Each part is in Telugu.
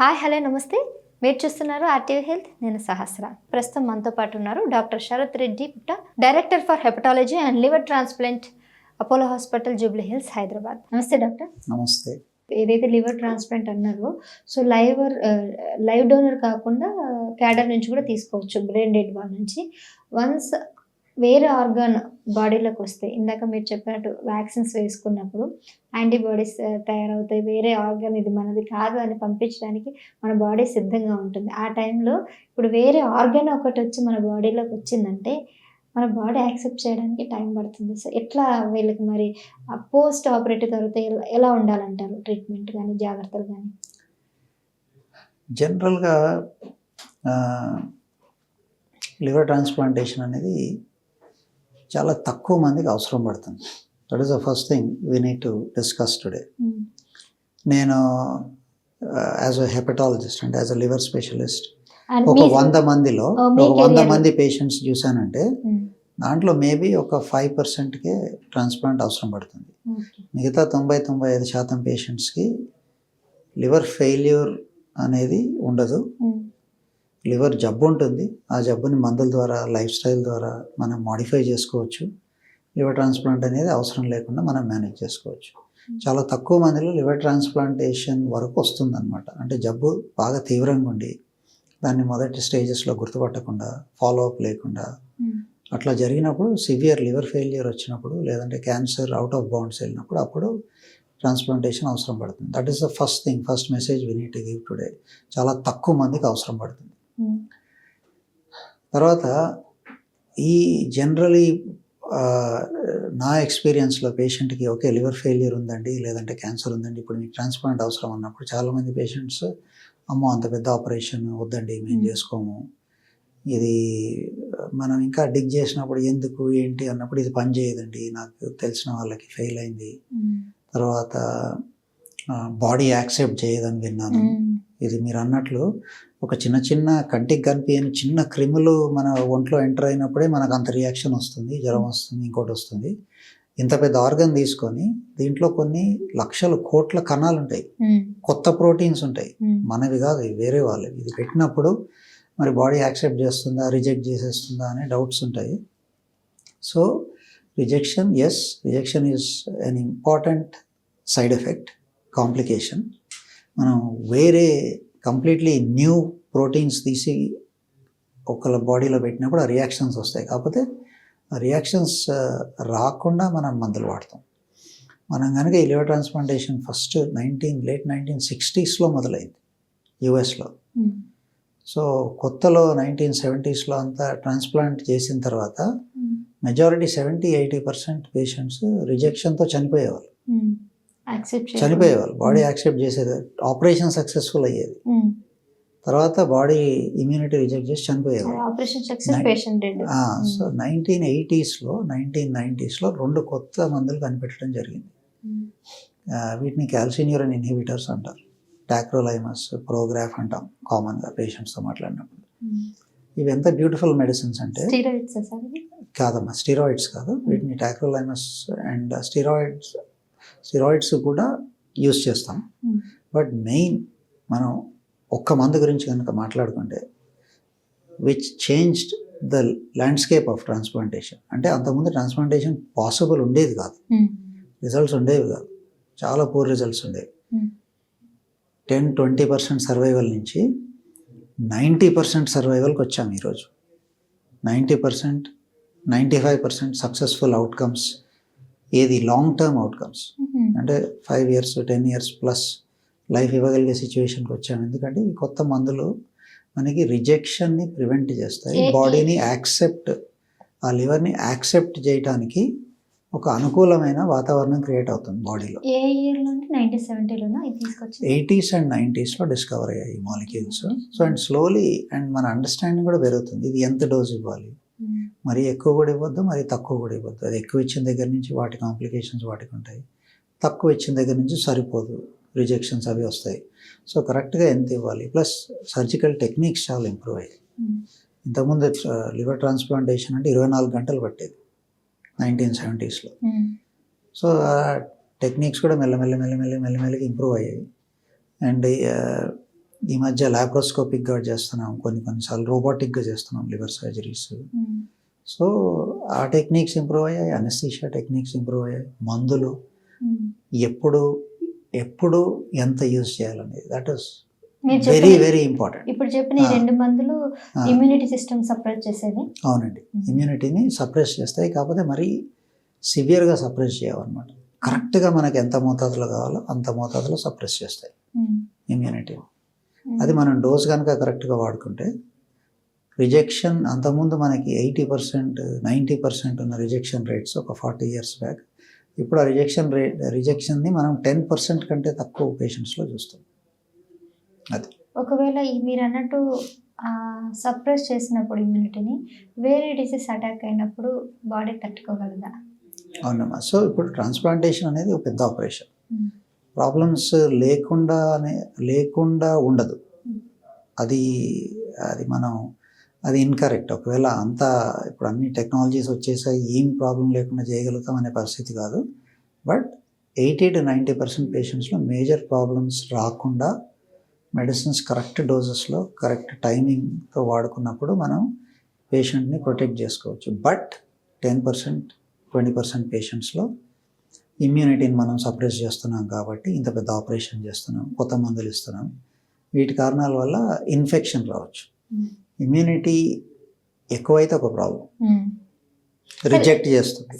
హాయ్ హలో నమస్తే. మీరు చూస్తున్నారు ఆర్టీవీ హెల్త్. నేను సహస్ర. ప్రస్తుతం మనతో పాటు ఉన్నారు doctor Sharath Reddy Putta director for hepatology and liver transplant Apollo hospital Jubilee Hills Hyderabad. నమస్తే డాక్టర్. నమస్తే. ఏదైతే లివర్ ట్రాన్స్ప్లాంట్ అన్నారో సో లైవర్ లైవ్ డోనర్ కాకుండా క్యాడర్ నుంచి కూడా తీసుకోవచ్చు బ్రెయిన్ డెడ్ వాళ్ళ నుంచి. వన్స్ వేరే ఆర్గాన్ బాడీలోకి వస్తే ఇందాక మీరు చెప్పినట్టు వ్యాక్సిన్స్ వేసుకున్నప్పుడు యాంటీబాడీస్ తయారవుతాయి. వేరే ఆర్గాన్ ఇది మనది కాదు అని పంపించడానికి మన బాడీ సిద్ధంగా ఉంటుంది. ఆ టైంలో ఇప్పుడు వేరే ఆర్గాన్ ఒకటి వచ్చి మన బాడీలోకి వచ్చిందంటే మన బాడీ యాక్సెప్ట్ చేయడానికి టైం పడుతుంది. సో ఎట్లా వీళ్ళకి మరి పోస్ట్ ఆపరేటివ్ తర్వాత ఎలా ఎలా ఉండాలంటారు? ట్రీట్మెంట్ కానీ జాగ్రత్తలు కానీ జనరల్గా లివర్ ట్రాన్స్ప్లాంటేషన్ అనేది చాలా తక్కువ మందికి అవసరం పడుతుంది that is the first thing we need to discuss today నేను యాజ్ అ హెపటాలజిస్ట్ అంటే యాజ్ అ లివర్ స్పెషలిస్ట్ ఒక వంద మందిలో మీ ఒక వంద. మంది పేషెంట్స్ చూశానంటే. దాంట్లో మేబీ ఒక ఫైవ్ పర్సెంట్కే ట్రాన్స్ప్లాంట్ అవసరం పడుతుంది. మిగతా తొంభై తొంభై ఐదు శాతం పేషెంట్స్కి లివర్ ఫెయిల్యూర్ అనేది ఉండదు మ్మ్. లివర్ జబ్బు ఉంటుంది. ఆ జబ్బుని మందుల ద్వారా లైఫ్ స్టైల్ ద్వారా మనం మాడిఫై చేసుకోవచ్చు. లివర్ ట్రాన్స్ప్లాంట్ అనేది అవసరం లేకుండా మనం మేనేజ్ చేసుకోవచ్చు. చాలా తక్కువ మందిలో లివర్ ట్రాన్స్ప్లాంటేషన్ వరకు వస్తుందన్నమాట. అంటే జబ్బు బాగా తీవ్రంగా ఉండి దాన్ని మొదటి స్టేజెస్లో గుర్తుపట్టకుండా ఫాలో అప్ లేకుండా మ్మ్. అట్లా జరిగినప్పుడు సివియర్ లివర్ ఫెయిల్యూర్ వచ్చినప్పుడు లేదంటే క్యాన్సర్ అవుట్ ఆఫ్ బౌండ్స్ వెళ్ళినప్పుడు అప్పుడు ట్రాన్స్ప్లాంటేషన్ అవసరం పడుతుంది. That is the first thing first message we need to give today చాలా తక్కువ మందికి అవసరం పడుతుంది. తర్వాత ఈ జనరలీ నా ఎక్స్పీరియన్స్లో పేషెంట్కి ఓకే లివర్ ఫెయిల్యూర్ ఉందండి లేదంటే క్యాన్సర్ ఉందండి ఇప్పుడు మీకు ట్రాన్స్ప్లాంట్ అవసరం అన్నప్పుడు చాలామంది పేషెంట్స్ అమ్మో అంత పెద్ద ఆపరేషన్ వద్దండి మేము. చేసుకోము ఇది మనం ఇంకా డిగ్ చేసినప్పుడు ఎందుకు ఏంటి అన్నప్పుడు ఇది పని చేయదండి నాకు తెలిసిన వాళ్ళకి ఫెయిల్ అయింది. తర్వాత బాడీ యాక్సెప్ట్ చేయదని విన్నాను. ఇది మీరు అన్నట్లు ఒక చిన్న చిన్న కంటికి కనిపించని చిన్న క్రిములు మన ఒంట్లో ఎంటర్ అయినప్పుడే మనకు అంత రియాక్షన్ వస్తుంది జ్వరం వస్తుంది ఇంకోటి వస్తుంది. ఇంత పెద్ద ఆర్గన్ తీసుకొని దీంట్లో కొన్ని లక్షల కోట్ల కణాలు ఉంటాయి. కొత్త ప్రోటీన్స్ ఉంటాయి. మనవి కాదు వేరే వాళ్ళవి. ఇది పెట్టినప్పుడు మరి బాడీ యాక్సెప్ట్ చేస్తుందా రిజెక్ట్ చేసేస్తుందా అనే డౌట్స్ ఉంటాయి. So rejection yes rejection is an important side effect complication మనం వేరే కంప్లీట్లీ న్యూ ప్రోటీన్స్ తీసి ఒకళ్ళ బాడీలో పెట్టినప్పుడు ఆ రియాక్షన్స్ వస్తాయి కాకపోతే రియాక్షన్స్ రాకుండా మనం మందులు వాడతాం మనం కనుక ఈ liver transplantation first nineteen late nineteen సిక్స్టీస్లో మొదలైంది యుఎస్లో మ్మ్. సో కొత్తలో నైన్టీన్ సెవెంటీస్లో అంతా ట్రాన్స్ప్లాంట్ చేసిన తర్వాత మ్మ్. Majority seventy eighty percent patients రిజెక్షన్తో చనిపోయేవాళ్ళు చేయాలి. చనిపోయేవాళ్ళు. బాడీ యాక్సెప్ట్ చేసేది. ఆపరేషన్ సక్సెస్ఫుల్ అయ్యేది. మ్మ్. తర్వాత బాడీ ఇమ్యూనిటీ రిజెక్ట్ చేసి చనిపోయేవాళ్ళు. డెడ్ సో నైన్టీన్ ఎయిటీస్లో నైన్టీన్ నైంటీస్లో రెండు కొత్త మందులు కనిపెట్టడం జరిగింది. వీటిని క్యాల్సిన్యూరన్ ఇన్హిబిటర్స్ అంటారు. టాక్రోలైమస్ ప్రోగ్రాఫ్ అంటాం కామన్గా పేషెంట్స్తో మాట్లాడినప్పుడు. ఇవి ఎంత బ్యూటిఫుల్ మెడిసిన్స్ అంటే కాదమ్మా స్టీరాయిడ్స్ కాదు. వీటిని టాక్రోలైమస్ అండ్ స్టీరాయిడ్స్ స్టీరాయిడ్స్ కూడా యూస్ చేస్తాం Hmm. బట్ మెయిన్ మనం ఒక్క మందు గురించి కనుక మాట్లాడుకుంటే which changed the landscape of transplantation అంటే అంతకుముందు ట్రాన్స్ప్లాంటేషన్ పాసిబుల్ ఉండేది కాదు. రిజల్ట్స్ ఉండేవి కాదు చాలా పూర్ రిజల్ట్స్ ఉండేవి Hmm. Ten twenty percent survival నుంచి నైంటీ పర్సెంట్ సర్వైవల్కి వచ్చాము ఈరోజు ninety percent ninety five percent successful outcomes ఏది లాంగ్ టర్మ్ అవుట్కమ్స్. అంటే five years ten years plus life ఇవ్వగలిగే సిచ్యువేషన్కి వచ్చాము. ఎందుకంటే ఈ కొత్త మందులు మనకి రిజెక్షన్ని ప్రివెంట్ చేస్తాయి. బాడీని యాక్సెప్ట్ ఆ లివర్ని యాక్సెప్ట్ చేయడానికి ఒక అనుకూలమైన వాతావరణం క్రియేట్ అవుతుంది బాడీలో ఏ ఎయిటీస్ అండ్ నైంటీస్లో డిస్కవర్ అయ్యాయి ఈ molecules so and slowly and మన అండర్స్టాండింగ్ కూడా పెరుగుతుంది. ఇది ఎంత డోస్ ఇవ్వాలి? మ్మ్. మరి ఎక్కువ కూడా ఇవ్వద్దు? మరి తక్కువ కూడా ఇవ్వద్దు? అది ఎక్కువ ఇచ్చిన దగ్గర నుంచి వాటి కాంప్లికేషన్స్ వాటికి ఉంటాయి. తక్కువ ఇచ్చిన దగ్గర నుంచి సరిపోదు. రిజెక్షన్స్ అవి వస్తాయి. సో కరెక్ట్గా ఎంత ఇవ్వాలి? ప్లస్ సర్జికల్ టెక్నిక్స్ చాలా ఇంప్రూవ్ అయ్యాయి. ఇంతకుముందు లివర్ ట్రాన్స్ప్లాంటేషన్ అంటే ఇరవై నాలుగు గంటలు పట్టేది. నైన్టీన్ సెవెంటీస్లో. సో ఆ టెక్నిక్స్ కూడా మెల్లమెల్ల మెల్లమెల్ల మెల్లమెల్లగా ఇంప్రూవ్ అయ్యాయి. అండ్ ఈ మధ్య లాప్రోస్కోపిక్గా చేస్తున్నాం. కొన్ని కొన్నిసార్లు రోబోటిక్గా చేస్తున్నాం లివర్ సర్జరీస్. సో ఆ టెక్నిక్స్ ఇంప్రూవ్ అయ్యాయి. అనస్థీషియా టెక్నిక్స్ ఇంప్రూవ్ అయ్యాయి. మందులు. ఎప్పుడు ఎప్పుడు ఎంత యూజ్ చేయాలనేది. దట్ ఈస్ మీరు వెరీ వెరీ ఇంపార్టెంట్ ఇప్పుడు చెప్పిన. రెండు మందులు. ఇమ్యూనిటీ సిస్టమ్ సపరేట్ చేసేది? అవునండి. ఇమ్యూనిటీని సప్రెస్ చేస్తాయి. కాకపోతే మరీ సివియర్గా సప్రెస్ చేయవన్నమాట. కరెక్ట్గా మనకి ఎంత మోతాదులో కావాలో అంత మోతాదులో సప్రెస్ చేస్తాయి. ఇమ్యూనిటీ. అది మనం డోస్ కనుక కరెక్ట్గా వాడుకుంటే రిజెక్షన్ అంతకుముందు మనకి ఎయిటీ పర్సెంట్ నైంటీ పర్సెంట్ ఉన్న రిజెక్షన్ రేట్స్ ఒక ఫార్టీ ఇయర్స్ బ్యాక్ ఇప్పుడు ఆ రిజెక్షన్ రేట్ రిజెక్షన్ని మనం టెన్ పర్సెంట్ కంటే తక్కువ పేషెంట్స్లో చూస్తాం. అది. ఒకవేళ మీరు అన్నట్టు సప్రెస్ చేసినప్పుడు ఇమ్యూనిటీని వేరే డిసీజ్ అటాక్ అయినప్పుడు బాడీ తట్టుకోగలదా? అవునమ్మా. సో ఇప్పుడు ట్రాన్స్ప్లాంటేషన్ అనేది ఒక పెద్ద ఆపరేషన్. ప్రాబ్లమ్స్ లేకుండానే లేకుండా ఉండదు. Hmm. అది అది మనం అది ఇన్కరెక్ట్ ఒకవేళ అంత ఇప్పుడు అన్ని టెక్నాలజీస్ వచ్చేసాయి ఏం ప్రాబ్లం లేకుండా చేయగలుగుతాం అనే పరిస్థితి కాదు. But eighty to ninety percent పేషెంట్స్లో major problems రాకుండా మెడిసిన్స్ కరెక్ట్ డోసెస్లో కరెక్ట్ టైమింగ్తో వాడుకున్నప్పుడు మనం పేషెంట్ని ప్రొటెక్ట్ చేసుకోవచ్చు. But ten percent twenty percent పేషెంట్స్లో ఇమ్యూనిటీని మనం సప్రెస్ చేస్తున్నాం కాబట్టి ఇంత పెద్ద ఆపరేషన్ చేస్తున్నాం కొత్త మందులు ఇస్తున్నాం. వీటి కారణాల వల్ల ఇన్ఫెక్షన్ రావచ్చు. Hmm. ఇమ్యూనిటీ ఎక్కువైతే ఒక ప్రాబ్లం ఉమ్. రిజెక్ట్ చేస్తుంది.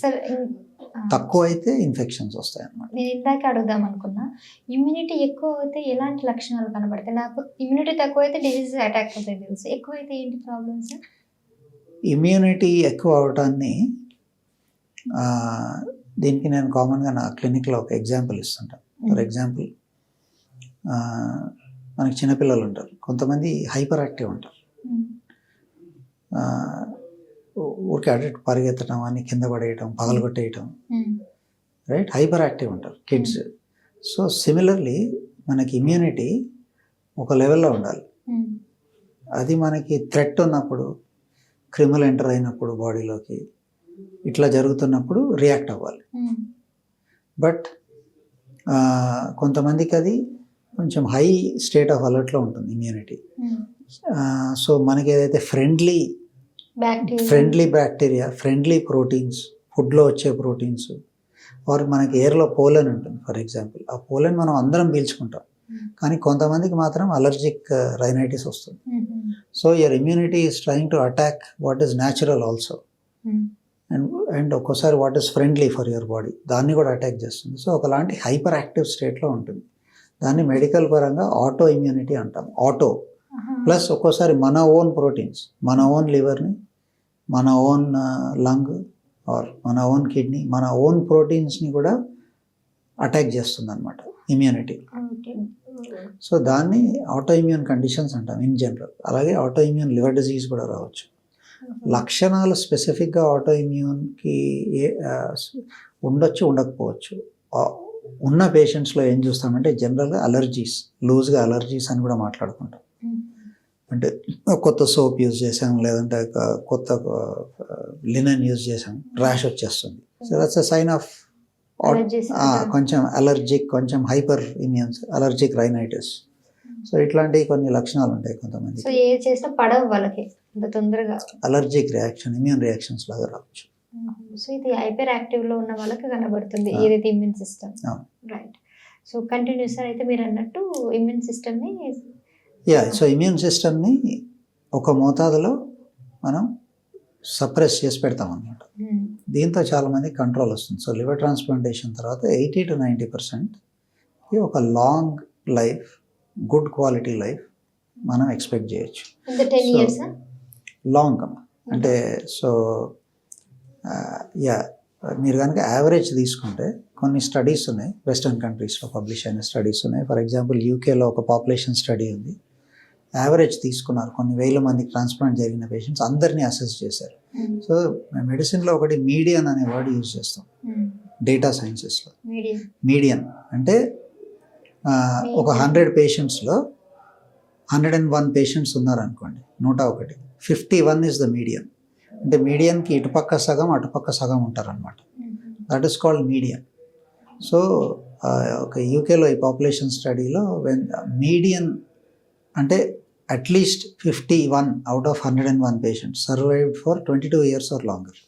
తక్కువ అయితే ఇన్ఫెక్షన్స్ వస్తాయి అన్నమాట నేను ఇందాక అడుగుదాం అనుకున్నా. ఇమ్యూనిటీ ఎక్కువ అయితే ఎలాంటి లక్షణాలు కనబడతాయి? నాకు ఇమ్యూనిటీ తక్కువ అయితే డిసీజ్ అటాక్ అవుతాయి తెలుసు. ఎక్కువ అయితే ఏంటి ప్రాబ్లమ్స్ ఇమ్యూనిటీ ఎక్కువ అవటాన్ని ఆ, దీనికి నేను కామన్గా నా క్లినిక్లో ఒక ఎగ్జాంపుల్ ఇస్తుంటాను ఫర్ ఎగ్జాంపుల్ మనకి చిన్నపిల్లలు ఉంటారు. కొంతమంది హైపర్ యాక్టివ్ ఉంటారు. ఊరికే అటు పరిగెత్తడం అని కింద పడేయటం పగలగొట్టేయటం. రైట్? హైపర్ యాక్టివ్ ఉంటారు కిడ్స్. సో సిమిలర్లీ మనకి ఇమ్యూనిటీ ఒక లెవెల్లో ఉండాలి. అది మనకి థ్రెట్ ఉన్నప్పుడు క్రిమినల్ ఎంటర్ అయినప్పుడు బాడీలోకి ఇట్లా జరుగుతున్నప్పుడు రియాక్ట్ అవ్వాలి. బట్ కొంతమందికి అది కొంచెం హై స్టేట్ ఆఫ్ అలర్ట్లో ఉంటుంది ఇమ్యూనిటీ. సో మనకి ఏదైతే friendly friendly bacteria friendly proteins ఫుడ్లో వచ్చే ప్రోటీన్స్ ఆర్ మనకి ఎయిర్లో పోలన్ ఉంటుంది ఫర్ ఎగ్జాంపుల్. ఆ పోలన్ మనం అందరం పీల్చుకుంటాం. కానీ కొంతమందికి మాత్రం అలర్జిక్ రైనైటిస్ వస్తుంది. So your immunity is trying to attack what is natural also. And and ఒక్కోసారి what is friendly for your body దాన్ని కూడా అటాక్ చేస్తుంది. సో ఒకలాంటి హైపర్ యాక్టివ్ స్టేట్లో ఉంటుంది. దాన్ని మెడికల్ పరంగా ఆటో ఇమ్యూనిటీ అంటాం ఆటో ప్లస్ ఒక్కోసారి మన ఓన్ ప్రోటీన్స్ మన ఓన్ లివర్ని మన ఓన్ లంగ్ ఆర్ మన ఓన్ కిడ్నీ మన ఓన్ ప్రోటీన్స్ని కూడా అటాక్ చేస్తుంది అనమాట ఇమ్యూనిటీ సో దాన్ని ఆటో ఇమ్యూన్ కండిషన్స్ అంటాం ఇన్ జనరల్ అలాగే ఆటో ఇమ్యూన్ లివర్ డిజీజ్ కూడా రావచ్చు. లక్షణాలు స్పెసిఫిక్గా ఆటో ఇమ్యూన్కి ఏ ఉండొచ్చు ఉండకపోవచ్చు. ఉన్న పేషెంట్స్లో ఏం చూస్తామంటే జనరల్గా అలర్జీస్ లూజ్గా అలర్జీస్ అని కూడా మాట్లాడుకుంటాం. అంటే కొత్త సోప్ యూజ్ చేసాం లేదంటే కొత్త లినన్ యూజ్ చేసాం ర్యాష్ వచ్చేస్తుంది. So that's a sign of కొంచెం అలర్జిక్ కొంచెం hyper immunes allergic rhinitis so ఇట్లాంటి కొన్ని లక్షణాలు ఉంటాయి కొంతమంది సో ఏ చేసినా పడవు వాళ్ళకి అంత తొందరగా. అలర్జిక్ రియాక్షన్ ఇమ్యూన్ రియాక్షన్స్ లాగా రావచ్చు. సో ఇది హైపర్ యాక్టివ్లో ఉన్న వాళ్ళకి కనబడుతుంది. ఏదైతే immune system. Right. So continues అయితే మీరు అన్నట్టు ఇమ్యూన్ సిస్టమ్ని యా సో ఇమ్యూన్ సిస్టమ్ని ఒక మోతాదులో మనం సప్రెస్ చేసి పెడతాం అనమాట దీంతో చాలామంది కంట్రోల్ వస్తుంది. సో లివర్ ట్రాన్స్ప్లాంటేషన్ తర్వాత ఎయిటీ టు నైంటీ పర్సెంట్ ఒక long life good quality life మనం ఎక్స్పెక్ట్ చేయొచ్చు. లాంగ్ అంటే సో యా మీరు కనుక యావరేజ్ తీసుకుంటే కొన్ని స్టడీస్ ఉన్నాయి వెస్టర్న్ కంట్రీస్లో పబ్లిష్ అయిన స్టడీస్ ఉన్నాయి. ఫర్ ఎగ్జాంపుల్ యూకేలో ఒక పాపులేషన్ స్టడీ ఉంది. యావరేజ్ తీసుకున్నారు కొన్ని వేల మంది ట్రాన్స్ప్లాంట్ జరిగిన పేషెంట్స్ అందరినీ అసెస్ చేశారు. సో మెడిసిన్లో ఒకటి మీడియన్ అనే వర్డ్ యూజ్ చేస్తాం. డేటా సైన్సెస్లో మీడియం మీడియన్ అంటే ఒక హండ్రెడ్ పేషెంట్స్లో హండ్రెడ్ అండ్ వన్ పేషెంట్స్ ఉన్నారనుకోండి నూట ఒకటి. Fifty one is the median అంటే మీడియన్కి ఇటుపక్క సగం అటుపక్క సగం ఉంటారనమాట that is called median so ఒక యూకేలో ఈ పాపులేషన్ స్టడీలో వెన్ మీడియన్ అంటే at least fifty one out of hundred and one patients survived for twenty two years or longer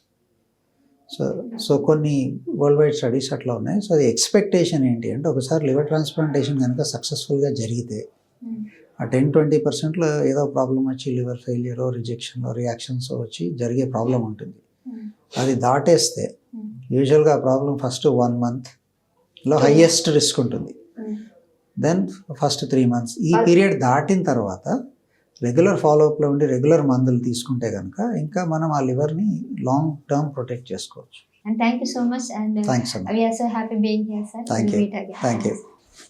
so so కొన్ని వరల్డ్ వైడ్ స్టడీస్ అట్లా ఉన్నాయి. సో అది ఎక్స్పెక్టేషన్ ఏంటి అంటే ఒకసారి లివర్ ట్రాన్స్ప్లాంటేషన్ కనుక సక్సెస్ఫుల్గా జరిగితే ఆ టెన్ ట్వంటీ పర్సెంట్లో ఏదో ప్రాబ్లం వచ్చి లివర్ ఫెయిలియర్ రిజెక్షన్లో రియాక్షన్స్ వచ్చి జరిగే ప్రాబ్లం ఉంటుంది. అది దాటేస్తే యూజువల్గా ఆ ప్రాబ్లం ఫస్ట్ వన్ మంత్లో హయ్యెస్ట్ రిస్క్ ఉంటుంది. Then first three months. ఈ పీరియడ్ దాటిన తర్వాత రెగ్యులర్ ఫాలోఅప్లో ఉండి రెగ్యులర్ మందులు తీసుకుంటే కనుక ఇంకా మనం ఆ లివర్ని లాంగ్ టర్మ్ ప్రొటెక్ట్ చేసుకోవచ్చు. And thank you so much and thanks అమ్మా we are so happy being here sir. Thank We'll you. meet again. Thank you